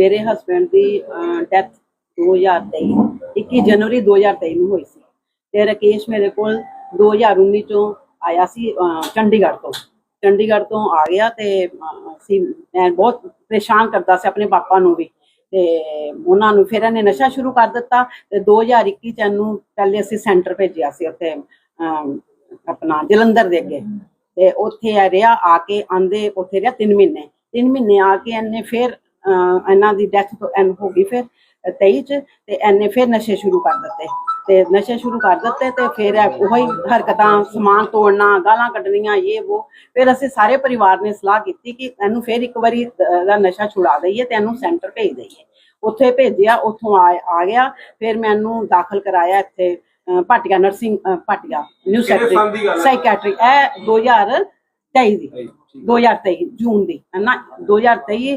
ਮੇਰੇ ਹਸਬੰਡ ਦੀ ਡੈਥ 2023 21 ਜਨਵਰੀ 2023 ਨੂੰ ਹੋਈ ਸੀ। ਤੇ ਰਕੇਸ਼ ਮੇਰੇ ਕੋਲ 2019 ਚੋਂ ਆਇਆ ਸੀ ਚੰਡੀਗੜ੍ਹ ਤੋਂ। ਚੰਡੀਗੜ੍ਹ ਤੋਂ ਆ ਗਿਆ ਤੇ ਅਸੀਂ, ਮੈਂ ਬਹੁਤ ਪਰੇਸ਼ਾਨ ਕਰਦਾ ਸੀ ਆਪਣੇ ਪਾਪਾ ਨੂੰ ਵੀ। ਤੇ ਉਹਨਾਂ ਨੂੰ ਫਿਰ ਇਹਨੇ ਨਸ਼ਾ ਸ਼ੁਰੂ ਕਰ ਦਿੱਤਾ ਤੇ 2021 ਚ ਇਹਨੂੰ ਪਹਿਲੇ ਅਸੀਂ ਸੈਂਟਰ ਭੇਜਿਆ ਸੀ ਉੱਥੇ ਆਪਣਾ ਜਲੰਧਰ ਦੇ ਅੱਗੇ। ਤੇ ਉੱਥੇ ਆ ਰਿਹਾ, ਆ ਕੇ ਆਂਦੇ, ਉੱਥੇ ਰਿਹਾ 3 ਮਹੀਨੇ। 3 ਮਹੀਨੇ ਆ ਕੇ ਇਹਨੇ ਫਿਰ ਇਹਨਾਂ ਦੀ ਡੈਥ ਐਨ ਹੋ ਗਈ ਫਿਰ 23 ਚ ਤੇ ਇਹਨੇ ਫਿਰ ਨਸ਼ੇ ਸ਼ੁਰੂ ਕਰ ਦਿੱਤੇ। ਤੇ ਨਸ਼ੇ ਸ਼ੁਰੂ ਕਰ ਦਿੱਤੇ ਤੇ ਫਿਰ ਉਹੀ ਹਰਕਤਾਂ ਸਮਾਨ ਤੋੜਨਾ ਗਾਲਾਂ ਕੱਢਣੀਆਂ ਇਹ ਉਹ ਫਿਰ ਅਸੀਂ ਸਾਰੇ ਪਰਿਵਾਰ ਨੇ ਸਲਾਹ ਕੀਤੀ ਕਿ ਇਹਨੂੰ ਫਿਰ ਇੱਕ ਵਾਰੀ ਦ- ਨਸ਼ਾ ਛੁਡਾ ਦਈਏ ਤੇ ਇਹਨੂੰ ਸੈਂਟਰ ਭੇਜ ਦਈਏ। ਉੱਥੇ ਭੇਜਿਆ ਉੱਥੋਂ ਆ ਆ ਗਿਆ। ਫਿਰ ਮੈਨੂੰ ਦਾਖਲ ਕਰਾਇਆ ਇੱਥੇ ਭਾਟੀਆ ਨਰਸਿੰਗ ਭਾਟੀਆ ਨਿਊ ਹੈ? ਸਾਈਕੈਟਰੀ ਇਹ 2023 ਦੀ। 2023 ਜੂਨ ਦੀ। ਹੈ ਨਾ? 2023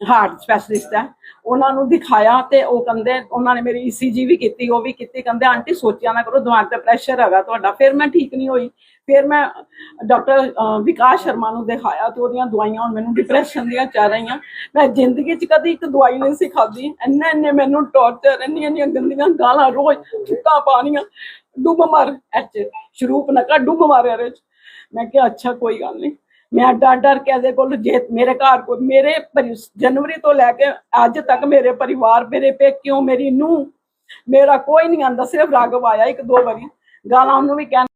ਹਾਰਟ ਸਪੈਸ਼ਲਿਸਟ ਹੈ। ਉਹਨਾਂ ਨੂੰ ਦਿਖਾਇਆ ਤੇ ਉਹ ਕਹਿੰਦੇ, ਉਹਨਾਂ ਨੇ ਮੇਰੀ ਈਸੀਜੀ ਵੀ ਕੀਤੀ, ਉਹ ਵੀ ਕੀਤੀ। ਕਹਿੰਦੇ, ਆਂਟੀ, ਸੋਚਿਆ ਨਾ ਕਰੋ, ਦਿਮਾਗ ਤੇ ਪ੍ਰੈਸ਼ਰ ਹੈਗਾ ਤੁਹਾਡਾ। ਫਿਰ ਮੈਂ ਠੀਕ ਨਹੀਂ ਹੋਈ। ਫਿਰ ਮੈਂ ਡਾਕਟਰ ਵਿਕਾਸ ਸ਼ਰਮਾ ਨੂੰ ਦਿਖਾਇਆ ਤੇ ਉਹਦੀਆਂ ਦਵਾਈਆਂ ਹੁਣ ਮੈਨੂੰ ਡਿਪਰੈਸ਼ਨ ਦੀਆਂ ਚੱਲ ਰਹੀਆਂ। ਮੈਂ ਜ਼ਿੰਦਗੀ 'ਚ ਕਦੀ ਇੱਕ ਦਵਾਈ ਨਹੀਂ ਸੀ ਖਾਦੀ ਇੰਨੇ ਇੰਨੇ ਮੈਨੂੰ ਟੌਰਚਰ ਇੰਨੀਆਂ ਇੰਨੀਆਂ ਗੰਦੀਆਂ ਗਾਲਾਂ ਰੋਜ਼ ਚੁੱਕਾਂ ਪਾਣੀਆਂ। ਡੁੱਬ ਮਰ, ਐਚ, ਸ਼ਰੂਪ ਨਾ ਨਕਾ ਡੁੱਬ ਮਾਰ ਇਹਦੇ 'ਚ। ਮੈਂ ਕਿਹਾ, ਅੱਛਾ, ਕੋਈ ਗੱਲ ਨਹੀਂ। ਮੈਂ ਡਰ ਡਰ ਕੇ ਇਹਦੇ ਕੋਲ ਜੇ ਮੇਰੇ ਘਰ ਕੋਲ ਮੇਰੇ ਪਰਿ- ਜਨਵਰੀ ਤੋਂ ਲੈ ਕੇ ਅੱਜ ਤੱਕ ਮੇਰੇ ਪਰਿਵਾਰ, ਮੇਰੇ ਪੇਕਿਓ, ਮੇਰੀ ਨੂੰ ਮੇਰਾ ਕੋਈ ਨਹੀਂ ਆਂਦਾ, ਸਿਰਫ ਰਾਗਵ ਆਇਆ ਇੱਕ ਦੋ ਵਾਰੀ। ਗਾਲਾਂ ਉਹਨੂੰ ਵੀ ਕਹਿਣ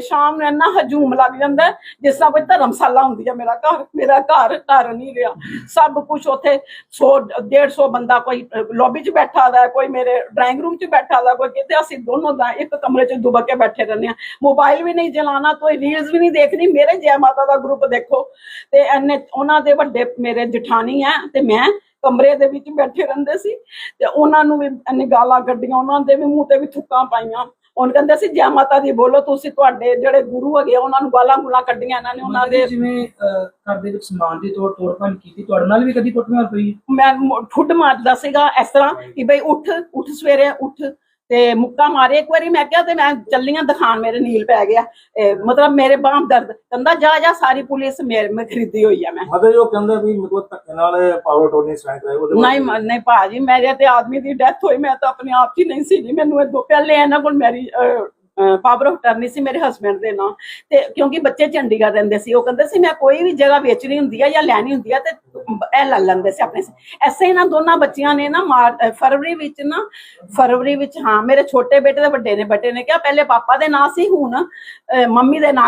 ਸ਼ਾਮ ਨੂੰ ਇੰਨਾ ਹਜੂਮ ਲੱਗ ਜਾਂਦਾ ਜਿਸ ਤਰ੍ਹਾਂ ਕੋਈ ਧਰਮਸ਼ਾਲਾ ਹੁੰਦੀ ਹੈ ਮੇਰਾ ਘਰ ਮੇਰਾ ਘਰ ਘਰ ਨਹੀਂ ਰਿਹਾ। ਸਭ ਕੁਝ ਉੱਥੇ 100 150 ਬੰਦਾ ਕੋਈ ਲੌਬੀ 'ਚ ਬੈਠਾ ਦਾ ਕੋਈ ਮੇਰੇ ਡਰਾਇੰਗ ਰੂਮ 'ਚ ਬੈਠਾ ਦਾ ਕੋਈ ਕਿਤੇ ਅਸੀਂ ਦੋਨੋਂ ਦਾ ਇੱਕ ਕਮਰੇ 'ਚ ਦੁਬਕ ਕੇ ਬੈਠੇ ਰਹਿੰਦੇ ਆ ਮੋਬਾਈਲ ਵੀ ਨਹੀਂ ਚਲਾਉਣਾ, ਕੋਈ ਰੀਲਸ ਵੀ ਨਹੀਂ ਦੇਖਣੀ, ਮੇਰੇ ਜੈ ਮਾਤਾ ਦਾ ਗਰੁੱਪ ਦੇਖੋ। ਤੇ ਐਨੇ ਉਹਨਾਂ ਦੇ ਵੱਡੇ ਮੇਰੇ ਜਠਾਣੀ ਆ ਤੇ ਮੈਂ ਕਮਰੇ ਦੇ ਵਿੱਚ ਬੈਠੇ ਰਹਿੰਦੇ ਸੀ। ਤੇ ਉਹਨਾਂ ਨੂੰ ਵੀ ਇੰਨੀ ਗਾਲਾਂ ਕੱਢੀਆਂ, ਉਹਨਾਂ ਦੇ ਵੀ ਮੂੰਹ ਤੇ ਵੀ ਥੁੱਕਾਂ ਪਾਈਆਂ। ਉਹਨ ਕਹਿੰਦੇ ਸੀ ਜੈ ਮਾਤਾ ਦੀ ਬੋਲੋ ਤੁਸੀਂ ਤੁਹਾਡੇ ਜਿਹੜੇ ਗੁਰੂ ਹੈਗੇ ਉਹਨਾਂ ਨੂੰ ਗਾਲਾਂ ਗੁਲਾਂ ਕੱਢੀਆਂ ਇਹਨਾਂ ਨੇ ਉਹਨਾਂ ਦੇ ਜਿਵੇਂ ਘਰ ਦੇ ਵਿੱਚ ਸਮਾਨ ਦੀ ਤੋੜ ਤੋੜ ਭੰਨ ਕੀਤੀ ਤੁਹਾਡੇ ਨਾਲ ਵੀ ਕਦੀ ਕੁੱਟਮਾਰ ਮੈਂ ਮੁ- ਠੁੱਡ ਮਾਰਦਾ ਸੀਗਾ ਇਸ ਤਰ੍ਹਾਂ ਕਿ ਬਈ ਉੱਠ ਉੱਠ ਸਵੇਰੇ ਉੱਠ। ਤੇ ਮੁੱਕਾ ਮਾਰੇ ਇੱਕ ਵਾਰੀ ਮੈਂ ਕਿਹਾ ਤੇ ਮੈਂ ਚੱਲੀਆਂ ਦਿਖਾਣ ਮੇਰੇ ਨੀਲ ਪੈ ਗਿਆ। ਮਤਲਬ ਮੇਰੇ ਬਾਹਾਂ ਦਰਦ ਕਹਿੰਦਾ ਜਾ ਜਾ ਸਾਰੀ ਪੁਲਿਸ ਮੇਰੇ ਮੈਂ ਖਰੀਦੀ ਹੋਈ ਆ ਮੈਂ। ਮਤਲਬ ਉਹ ਕਹਿੰਦਾ ਵੀ ਕੋਲ ਧੱਕੇ ਨਾਲ ਪਾਵਰ ਟੋਨੀ ਸਾਈਨ ਕਰਾਇਆ ਉਹਦੇ ਨਹੀਂ ਨਹੀਂ ਭਾਜੀ ਮੇਰੇ ਤੇ ਆਦਮੀ ਦੀ ਡੈਥ ਹੋਈ ਮੈਂ ਤਾਂ ਆਪਣੇ ਆਪ 'ਚ ਹੀ ਨਹੀਂ ਸੀ ਜੀ ਮੈਨੂੰ ਇਹ ਦੋ ਪਹਿਲੇ ਇਹਨਾਂ ਕੋਲ ਮੇਰੀ ਪਾਵਰ ਆਫ ਟਰਨੀ ਸੀ ਮੇਰੇ ਹਸਬੰਡ ਦੇ ਨਾਂ। ਤੇ ਕਿਉਂਕਿ ਬੱਚੇ ਚੰਡੀਗੜ੍ਹ ਰਹਿੰਦੇ ਸੀ, ਉਹ ਕਹਿੰਦੇ ਸੀ, ਮੈਂ ਕੋਈ ਵੀ ਜਗ੍ਹਾ ਵੇਚਣੀ ਹੁੰਦੀ ਆ ਜਾਂ ਲੈਣੀ ਹੁੰਦੀ ਆ ਤੇ ਇਹ ਲੈ ਲੈਂਦੇ ਸੀ ਆਪਣੇ ਐਸੇ ਇਹਨਾਂ ਦੋਨਾਂ ਬੱਚਿਆਂ ਨੇ ਨਾ ਮਾਰ- ਫਰਵਰੀ ਵਿੱਚ ਨਾ, ਫਰਵਰੀ ਵਿੱਚ ਹਾਂ, ਮੇਰੇ ਛੋਟੇ ਬੇਟੇ ਦੇ ਵੱਡੇ ਨੇ ਬੇਟੇ ਨੇ ਕਿਹਾ, ਪਹਿਲੇ ਪਾਪਾ ਦੇ ਨਾਂ ਸੀ, ਹੁਣ ਮੰਮੀ ਦੇ ਨਾਂ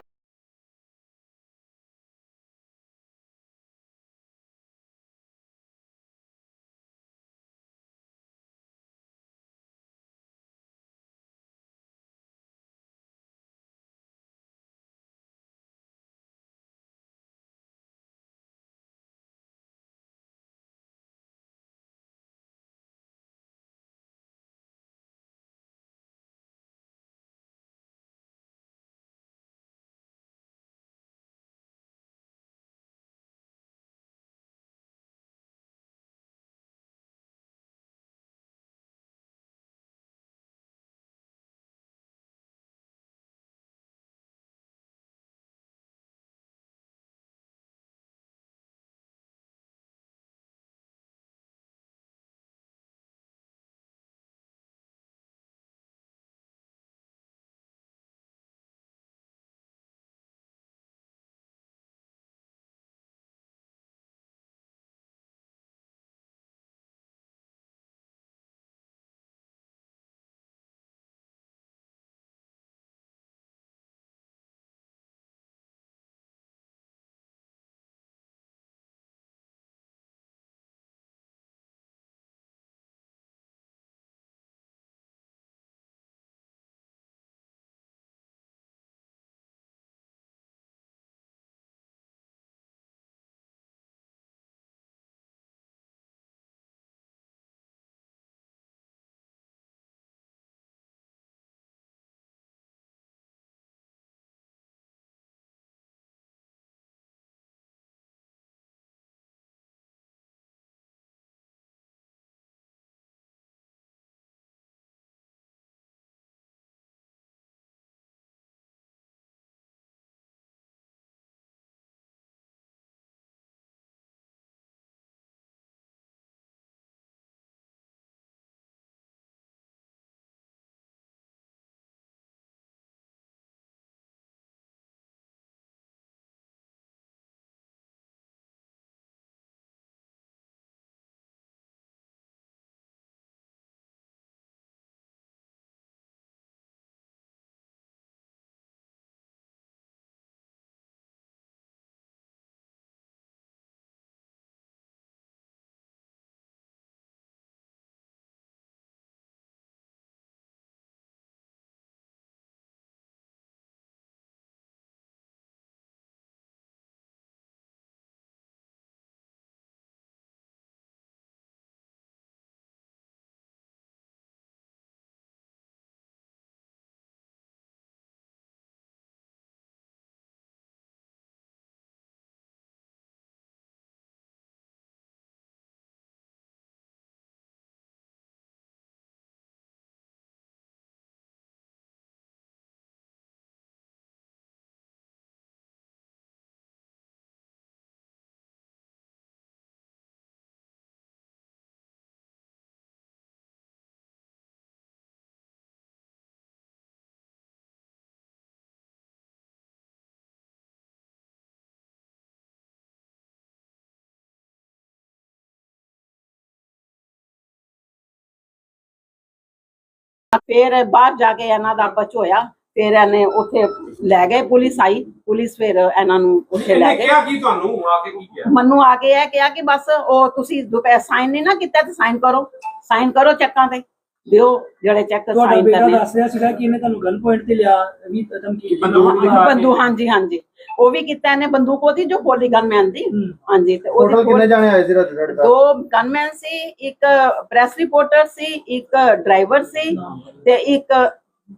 ਫਿਰ ਬਾਹਰ ਜਾ ਕੇ ਇਹਨਾਂ ਦਾ ਬਚ ਹੋਇਆ। ਫਿਰ ਇਹਨੇ ਉੱਥੇ ਲੈ ਗਏ ਪੁਲਿਸ ਆਈ। ਪੁਲਿਸ ਫਿਰ ਇਹਨਾਂ ਨੂੰ ਉੱਥੇ ਲੈ ਗਏ। ਕਿਹਾ ਕੀ ਤੁਹਾਨੂੰ? ਆ ਕੇ ਕੀ ਕਿਹਾ? ਮੈਨੂੰ ਆ ਕੇ ਇਹ ਕਿਹਾ ਕਿ ਬਸ ਉਹ ਤੁਸੀਂ ਦੁਪਹਿਰ ਸਾਈਨ ਨਹੀਂ ਨਾ ਕੀਤਾ ਤੇ ਸਾਈਨ ਕਰੋ। ਸਾਈਨ ਕਰੋ ਚੈੱਕਾਂ ਤੇ। ਦਿਓ ਜਿਹੜੇ ਚੈੱਕ ਤੁਹਾਡਾ ਸਾਈਨ ਬੇਟਾ ਕਰਨੇ। ਦੱਸ ਰਿਹਾ ਸੀਗਾ ਕਿ ਇਹਨੇ ਤੁਹਾਨੂੰ ਗਨ ਪੁਆਇੰਟ ਤੇ ਲਿਆ ਵੀ ਧਮਕੀ ਬੰਦੂਕ ਦਿਖਾ ਕੇ। ਬੰਦੂ ਹਾਂਜੀ ਹਾਂਜੀ। ਉਹ ਵੀ ਕੀਤਾ ਇਹਨੇ ਬੰਦੂਕ ਉਹਦੀ ਜੋ ਪੋਲੀ ਗਨਮੈਨ ਦੀ। ਹੂੰ। ਹਾਂਜੀ ਤੇ ਟੋਟਲ ਉਹਦੀ ਕਿੰਨੇ ਜਾਣੇ ਆਏ ਸੀ ਰਾਤ ਤੁਹਾਡੇ ਘਰ ਦੋ ਗਨਮੈਨ ਸੀ ਇੱਕ ਪ੍ਰੈਸ ਰਿਪੋਰਟਰ ਸੀ ਇੱਕ ਡਰਾਈਵਰ ਸੀ ਤੇ ਇੱਕ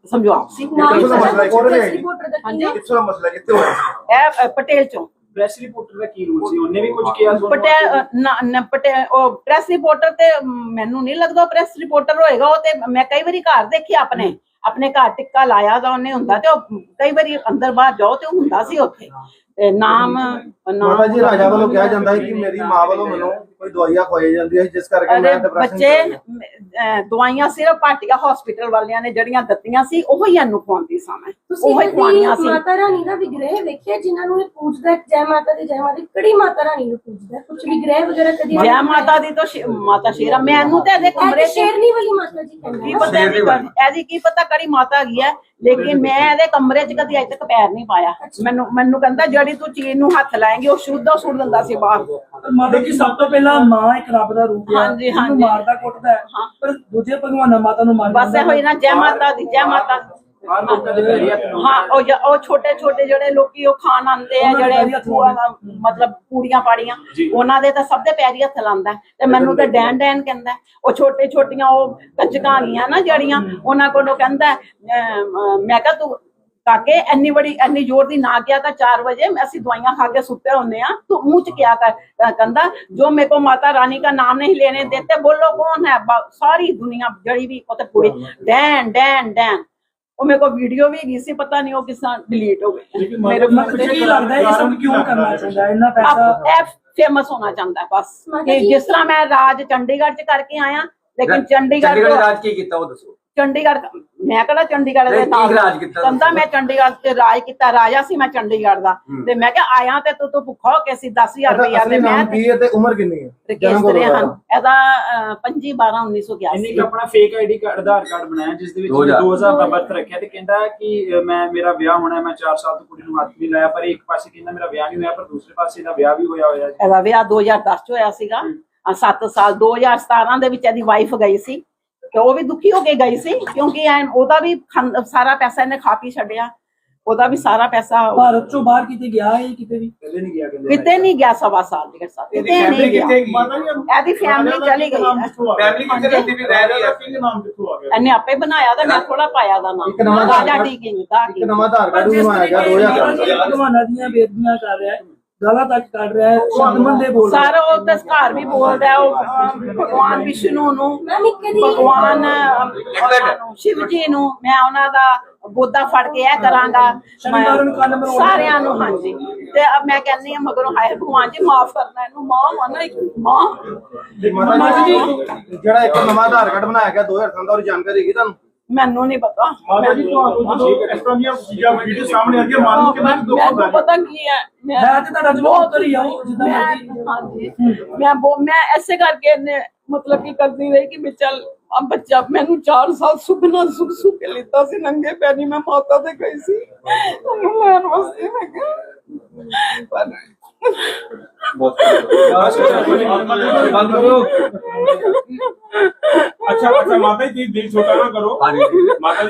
ਸਮਝੋ ਆਪ ਸੀ। ਕਿੱਥੋਂ ਦਾ ਮਸਲਾ ਹੈ? ਕਿੱਥੋਂ ਦਾ ਮਸਲਾ ਕਿੱਥੇ ਹੋਇਆ? ਸੀ? ਇਹ ਅ, ਪਟੇਲ ਚੋਂ। ਪ੍ਰੈਸ ਰਿਪੋਰਟਰ ਦਾ ਕੀ ਰੂਲ ਸੀ? ਉਹਨੇ ਵੀ ਕੁਝ ਕਿਹਾ ਪਟੇਲ ਅ, ਨਾ- ਨਾ, ਉਹ ਪ੍ਰੈਸ ਰਿਪੋਰਟਰ ਤੇ ਮੈਨੂੰ ਨਹੀਂ ਲੱਗਦਾ ਪ੍ਰੈਸ ਰਿਪੋਰਟਰ ਹੋਏਗਾ। ਉਹ ਤੇ ਮੈਂ ਕਈ ਵਾਰੀ ਘਰ ਦੇਖਿਆ ਆਪਣੇ। ਆਪਣੇ ਘਰ ਟਿੱਕਾ ਲਾਇਆ ਦਾ ਉਹਨੇ ਹੁੰਦਾ ਤੇ ਉਹ ਕਈ ਵਾਰੀ ਅੰਦਰ ਬਾਹਰ ਜਾਓ ਤੇ ਉਹ ਹੁੰਦਾ ਸੀ ਉੱਥੇ। ਤੇ ਨਾਮ ਨਾਮ ਮਾਤਾ ਜੀ ਰਾਜਾ ਵੱਲੋਂ ਕਿਹਾ ਜਾਂਦਾ ਹੈ ਕਿ ਮੇਰੀ ਮਾਂ ਵੱਲੋਂ ਮੈਨੂੰ ਕੋਈ ਦਵਾਈਆਂ ਖਵਾਈ ਜਾਂਦੀ ਹੈ ਜਿਸ ਕਰਕੇ ਮੈਂ ਡਿਪਰੈਸ਼ਨ ਬੱਚੇ ਅਹ, ਦਵਾਈਆਂ ਸਿਰਫ ਪਾਟਿਆ ਹਸਪੀਟਲ ਵਾਲਿਆਂ ਨੇ ਜਿਹੜੀਆਂ ਦਿੱਤੀਆਂ ਸੀ ਉਹੋ ਹੀ ਇਹਨੂੰ ਖਵਾਉਂਦੀ ਸਾਂ ਮੈਂ। ਤੁਸੀਂ ਉਹੋ ਹੀ ਖਵਾਉਣੀਆਂ ਕਦੀ ਸੀ। ਮਾਤਾ ਰਾਣੀ ਦਾ ਵਿਗ੍ਰਹਿ ਵੇਖਿਆ ਜਿਨ੍ਹਾਂ ਨੂੰ ਇਹ ਪੂਜਦਾ ਹੈ, ਜੈ ਮਾਤਾ ਦੀ ਜੈ ਮਾਤਾ ਦੀ ਕਿਹੜੀ ਮਾਤਾ ਰਾਣੀ ਨੂੰ ਪੂਜਦਾ ਕੁਝ ਵਿਗ੍ਰਹਿ ਵਗੈਰਾ ਕਦੀ ਜੈ ਮਾਤਾ ਦੀ ਤਾਂ ਸ਼ੇ- ਮਾਤਾ ਸ਼ੇਰਾ ਮੈਨੂੰ ਤੇ ਇਹਦੇ ਕਮਰੇ ਕਮਰੇ 'ਚ ਸ਼ੇਰਨੀ ਵਾਲੀ ਮਾਤਾ ਜੀ ਕੀ ਕਹਿੰਦੇ ਆ। ਪਤਾ ਇਹਦੀ ਇਹਦੀ ਕੀ ਪਤਾ ਕੜੀ ਮਾਤਾ ਹੈਗੀ ਹੈ? ਲੇਕਿਨ ਮੈਂ ਇਹਦੇ ਕਮਰੇ 'ਚ ਕਦੀ ਅਜੇ ਤੱਕ ਪੈਰ ਨਹੀਂ ਪਾਇਆ। ਮੈਨੂੰ ਮੈਨੂੰ ਕਹਿੰਦਾ ਜਿਹੜੀ ਤੂੰ ਚੀਜ਼ ਨੂੰ ਹੱਥ ਲਾਏਂਗੀ ਉਹ ਸ਼ੁੱਧ ਉਹ ਸੁੱਟ ਦਿੰਦਾ ਸੀ ਬਾਹਰ। ਮਾਤਾ ਜੀ ਸਭ ਤੋਂ ਪਹਿਲਾਂ ਮਾਂ ਇੱਕ ਰੱਬ ਦਾ ਰੂਪ ਹੈ। ਹਾਂਜੀ, ਹਾਂਜੀ। ਮਾਰਦਾ ਕੁੱਟਦਾ। ਪਰ ਦੂਜੇ ਭਗਵਾਨਾਂ ਮਾਤਾ ਨੂੰ ਮਾਰ ਬਸ ਇਹੋ ਹੀ ਨਾ ਜੈ ਮਾਤਾ ਦੀ ਜੈ ਮਾਤਾ ਹਾਂ ਉਹ ਜ- ਉਹ ਛੋਟੇ ਛੋਟੇ ਜਿਹੜੇ ਲੋਕੀ ਉਹ ਖਾਣ ਆਉਂਦੇ ਆ ਜਿਹੜੇ ਮਤਲਬ ਪੂੜੀਆਂ ਪਾੜੀਆਂ ਉਹਨਾਂ ਦੇ ਤਾਂ ਸਭ ਦੇ ਪੈਰੀ ਹੱਥ ਲਾਉਂਦਾ ਤੇ ਮੈਨੂੰ ਤਾਂ ਡੈਨ ਡੈਨ ਕਹਿੰਦਾ ਉਹ ਛੋਟੇ ਛੋਟੀਆਂ ਉਹ ਕੰਜਕਾਂ ਗੀਆਂ ਨਾ ਜਿਹੜੀਆਂ ਉਹਨਾਂ ਕੋਲੋਂ ਕਹਿੰਦਾ ਮੈਂ ਕਿਹਾ ਤੂੰ ਕਾਕੇ ਇੰਨੀ ਬੜੀ ਐਨੀ ਜ਼ੋਰ ਦੀ ਨਾ ਗਿਆ ਤਾਂ 4 ਵਜੇ ਅਸੀਂ ਦਵਾਈਆਂ ਖਾ ਕੇ ਸੁੱਤੇ ਹੁੰਦੇ ਆ ਤੂੰ ਮੂੰਹ ਚ ਕਿਆ ਕਰ ਅ, ਜੋ ਮੇਰੇ ਕੋ ਮਾਤਾ ਰਾਣੀ ਦਾ ਨਾਮ ਨਹੀਂ ਲੈਣੇ ਦੇਤੇ ਬੋਲੋ ਕੌਣ ਹੈ? ਸਾਰੀ ਦੁਨੀਆ ਜੜੀ ਵੀ ਉਹ ਤੇ ਪੂਰੀ। ਡੈਨ ਡੈਨ ਡੈਨ ਉਹ ਮੇਰੇ ਕੋ ਵੀਡੀਓ ਵੀ ਹੈਗੀ ਸੀ ਪਤਾ ਨਹੀਂ ਉਹ ਕਿਸ ਤਰ੍ਹਾਂ ਡਿਲੀਟ ਹੋ ਗਈ ਮੇਰੇ ਮੈਨੂੰ ਕੀ ਲੱਗਦਾ ਇਹ ਸਭ ਕਿਉਂ ਕਰਨਾ ਚਾਹੁੰਦਾ ਇੰਨਾ ਪੈਸਾ ਆਪ ਫੇਮਸ ਹੋਣਾ ਚਾਹੁੰਦਾ ਹੈ ਬਸ। ਕਿ ਜਿਸ ਤਰ੍ਹਾਂ ਮੈਂ ਰਾਜ ਚੰਡੀਗੜ੍ਹ ਚ ਕਰਕੇ ਆਇਆ ਲੇਕਿਨ ਚੰਡੀਗੜ੍ਹ ਚੰਡੀਗੜ੍ਹ ਤੋਂ- ਰਾਜ ਕੀ ਕੀਤਾ ਉਹ ਦੱਸੋ? ਚੰਡੀਗੜ੍ਹ ਮੈਂ ਕਿਹੜਾ ਚੰਡੀਗੜ੍ਹ ਦੇ ਕੀ ਰਾਜ ਕੀਤਾ ਕਹਿੰਦਾ ਮੈਂ ਚੰਡੀਗੜ੍ਹ ਤੇ ਰਾਜ ਕੀਤਾ ਰਾਜਾ ਸੀ ਮੈਂ ਚੰਡੀਗੜ੍ਹ ਦਾ। ਤੇ ਮੈਂ ਕਿਹਾ ਆਇਆ ਤੇ ਤੂੰ ਤੂੰ ਭੁੱਖਾ ਹੋ ਕੇ ਸੀ 10000 ਇਹਦਾ ਰੁਪਇਆ ਤੇ ਮੈਂ ਕੀ ਹੈ ਤੇ ਉਮਰ ਕਿੰਨੀ ਹੈ? ਦਾ ਹਨ। ਇਹਦਾ 25 12 ਇਹਨੇ 1981 ਇੱਕ ਆਪਣਾ fake ID card Aadhaar card ਬਣਾਇਆ ਜਿਸ ਦੇ ਵਿੱਚ ਦੋ ਹਜ਼ਾਰ। 2000 ਦਾ ਬਰਥ ਰੱਖਿਆ ਤੇ ਕਹਿੰਦਾ ਕਿ ਮੈਂ ਮੇਰਾ ਵਿਆਹ ਹੋਣਾ ਹੈ, ਮੈਂ 4 ਸਾਲ ਤੋਂ ਕੁੜੀ ਨੂੰ ਹੱਥ ਨਹੀਂ ਲਾਇਆ ਪਰ ਇੱਕ ਪਾਸੇ ਕਹਿੰਦਾ ਮੇਰਾ ਵਿਆਹ ਨਹੀਂ ਹੋਇਆ ਪਰ ਦੂਸਰੇ ਪਾਸੇ ਇਹਦਾ ਵਿਆਹ ਵੀ ਹੋਇਆ ਹੋਇਆ ਜੀ ਇਹਦਾ ਵਿਆਹ 2010 ਚ ਹੋਇਆ ਸੀਗਾ। 7 ਸਾਲ 2017 ਦੇ ਵਿੱਚ ਇਹਦੀ ਵਾਈਫ ਗਈ ਸੀ। ਤੇ ਉਹ ਵੀ ਦੁਖੀ ਹੋ ਕੇ ਗਈ ਸੀ ਕਿਉਂਕਿ ਐਨ ਉਹਦਾ ਵੀ ਖਾਂ- ਸਾਰਾ ਪੈਸਾ ਇਹਨੇ ਖਾ ਪੀ ਛੱਡਿਆ। ਉਹਦਾ ਵੀ ਸਾਰਾ ਪੈਸਾ ਭਾਰਤ ਚੋਂ ਬਾਹਰ ਕਿਤੇ ਗਿਆ ਹੈ ਕਿਤੇ ਵੀ? ਪਹਿਲੇ ਨਹੀਂ ਗਿਆ ਕਹਿੰਦੇ ਕਿਤੇ ਨਹੀਂ ਗਿਆ ਸਵਾ ਸਾਲ ਡੇਢ ਸਾਲ ਇਹਦੀ ਕਿਤੇ ਨਹੀਂ family ਗਿਆ ਕਿੱਥੇ ਗਈ? ਇਹਦੀ ਫੈਮਿਲੀ ਚਲੀ ਗਈ। ਹੈ। ਫੈਮਿਲੀ ਕਿੱਥੇ ਰਹਿੰਦੀ ਵੀ ਰਹਿ ਰਹੀ ਹੈ ਨਾਮ ਕਿੱਥੋਂ ਆ ਗਿਆ? ਇਹਨੇ ਆਪੇ ਬਣਾਇਆ ਤਾਂ ਮੈਂ ਥੋੜਾ ਪਾਇਆ ਦਾ ਨਾਮ। ਇੱਕ ਨਵਾਂ ਆਧਾਰ ਰਾਜਾ ਕਾਰਡ- ਟੀਕਿੰਗ ਦਾ ਇੱਕ ਨਵਾਂ ਆਧਾਰ ਕਾਰਡ ਵੀ ਬਣਾਇਆ ਗਿਆ 2014 ਭਗਵਾਨਾਂ ਦੀਆਂ ਬੇਦਬੀਆਂ ਕਰ ਰਿਹਾ ਹੈ ਗਾਲਾਂ ਤੱਕ ਕੱਢ ਰਿਹਾ ਹੈ ਸ਼ਬਦ ਦੇ ਬੋਲ। ਸਾਰਾ ਉਹ ਤਾਂ ਘਰ ਵੀ ਬੋਲਦਾ ਹੈ, ਉਹ ਅਹ, ਭਗਵਾਨ ਵਿਸ਼ਨੂੰ ਨੂੰ ਭਗਵਾਨ ਸ਼ਿਵ ਜੀ ਨੂੰ ਮੈਂ ਉਹਨਾਂ ਦਾ ਬੋਧਾ ਫੜ ਕੇ ਇਹ ਕਰਾਂਗਾ ਸ਼ਨੀਵਾਰ ਨੂੰ ਕੰਨ। ਸਾਰਿਆਂ ਨੂੰ ਹਾਂਜੀ। ਤੇ ਅਬ ਮੈਂ ਕਹਿੰਦੀ ਹਾਂ ਮਗਰੋਂ ਹਾਏ ਭਗਵਾਨ ਜੀ ਮਾਫ ਕਰਨਾ ਇਹਨੂੰ ਮਾਂ ਮੰਨਾ ਇੱਕ ਮਾਂ ਮਾਤਾ ਜੀ ਜਿਹੜਾ ਇੱਕ ਨਵਾਂ ਆਧਾਰ ਕਾਰਡ ਬਣਾਇਆ ਗਿਆ 2013 ਦਾ ਉਹਦੀ ਜਾਣਕਾਰੀ ਹੈਗੀ ਤੁਹਾਨੂੰ? ਮੈਨੂੰ ਨਹੀਂ ਪਤਾ। ਮਾਤਾ ਜੀ ਤੁਹਾਨੂੰ ਜਦੋਂ ਇਸ ਤਰ੍ਹਾਂ ਦੀਆਂ ਚੀਜ਼ਾਂ ਵੀਡੀਓ ਸਾਹਮਣੇ ਆਉਂਦੀਆਂ ਮਨ ਨੂੰ ਕਿੰਨਾ ਕੁ ਦੁੱਖ ਹੁੰਦਾ ਮੈਨੂੰ ਪਤਾ ਕੀ ਹੈ ਮੈਂ ਮੈਂ ਤੇ ਤੁਹਾਡਾ ਜਵਾਬ ਉੱਤਰ ਹੀ ਆਉ ਜਿੱਦਾਂ ਮੈਂ ਮਰਜ਼ੀ। ਮੈਂ ਬੋ- ਮੈਂ ਐਸੇ ਕਰਕੇ ਮਤਲਬ ਕੀ ਕਰਦੀ ਰਹੀ ਕਿ ਵੀ ਚੱਲ ਆ ਬੱਚਾ ਮੈਨੂੰ 4 ਸਾਲ ਸੁਪਨਾ ਸੁਖ ਸੁਖ ਕੇ ਲਿੱਤਾ ਸੀ ਨੰਗੇ ਪੈਰੀ ਮੈਂ ਮਾਤਾ ਤੇ ਗਈ ਸੀ। ਉਹਨੂੰ ਲੈਣ ਵਾਸਤੇ ਮੈਂ ਕਿਹਾ ਪਰ ਬੰਦ ਕਰੋ ਅੱਛਾ ਅੱਛਾ ਮਾਤਾ ਜੀ ਤੁਸੀਂ ਦਿਲ ਛੋਟਾ ਨਾ ਕਰੋ। ਹਾਂਜੀ। ਮਾਤਾ